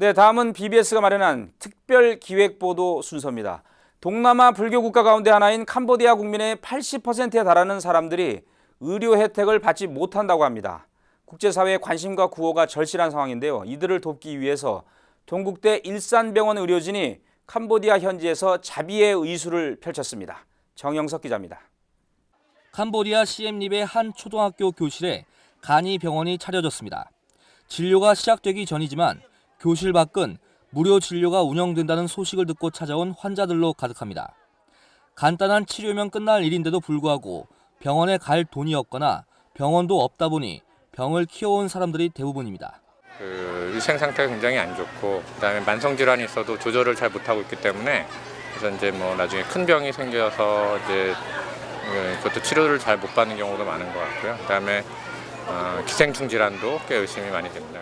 네, 다음은 BBS가 마련한 특별 기획 보도 순서입니다. 동남아 불교 국가 가운데 하나인 캄보디아 국민의 80%에 달하는 사람들이 의료 혜택을 받지 못한다고 합니다. 국제사회의 관심과 구호가 절실한 상황인데요. 이들을 돕기 위해서 동국대 일산병원 의료진이 캄보디아 현지에서 자비의 의술을 펼쳤습니다. 정영석 기자입니다. 캄보디아 시엠립의 한 초등학교 교실에 간이 병원이 차려졌습니다. 진료가 시작되기 전이지만 교실 밖은 무료 진료가 운영된다는 소식을 듣고 찾아온 환자들로 가득합니다. 간단한 치료면 끝날 일인데도 불구하고 병원에 갈 돈이 없거나 병원도 없다 보니 병을 키워온 사람들이 대부분입니다. 그 위생 상태가 굉장히 안 좋고 그다음에 만성 질환이 있어도 조절을 잘 못하고 있기 때문에 그래서 이제 뭐 나중에 큰 병이 생겨서 이제 그 그것도 치료를 잘 못 받는 경우도 많은 것 같고요. 그다음에 어, 기생충 질환도 꽤 의심이 많이 됩니다.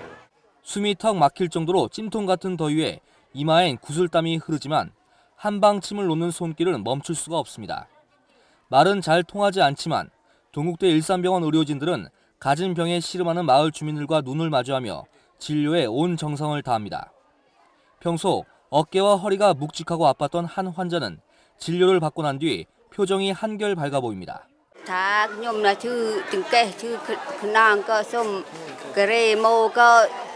숨이 턱 막힐 정도로 찜통 같은 더위에 이마엔 구슬땀이 흐르지만 한방침을 놓는 손길은 멈출 수가 없습니다. 말은 잘 통하지 않지만 동국대 일산병원 의료진들은 가진 병에 씨름하는 마을 주민들과 눈을 마주하며 진료에 온 정성을 다합니다. 평소 어깨와 허리가 묵직하고 아팠던 한 환자는 진료를 받고 난 뒤 표정이 한결 밝아 보입니다. 다 그냥 나저 그냥 그좀 그래 뭐가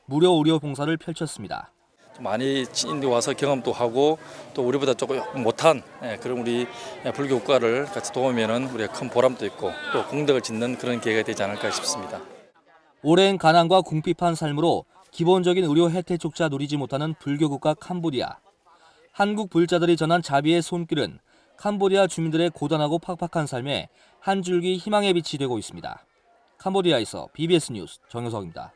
무료 의료 봉사를 펼쳤습니다. 좀 많이 인도 와서 경험도 하고 또 우리보다 조금 못한 예, 그런 우리 불교 국가를 같이 도우면은 우리가 큰 보람도 있고 또功德을 짓는 그런 계기가 되지 않을까 싶습니다. 오랜 가난과 궁핍한 삶으로 기본적인 의료 혜택조차 누리지 못하는 불교 국가 캄보디아. 한국 불자들이 전한 자비의 손길은 캄보디아 주민들의 고단하고 팍팍한 삶에 한 줄기 희망의 빛이 되고 있습니다. 캄보디아에서 BBS 뉴스 정효석입니다.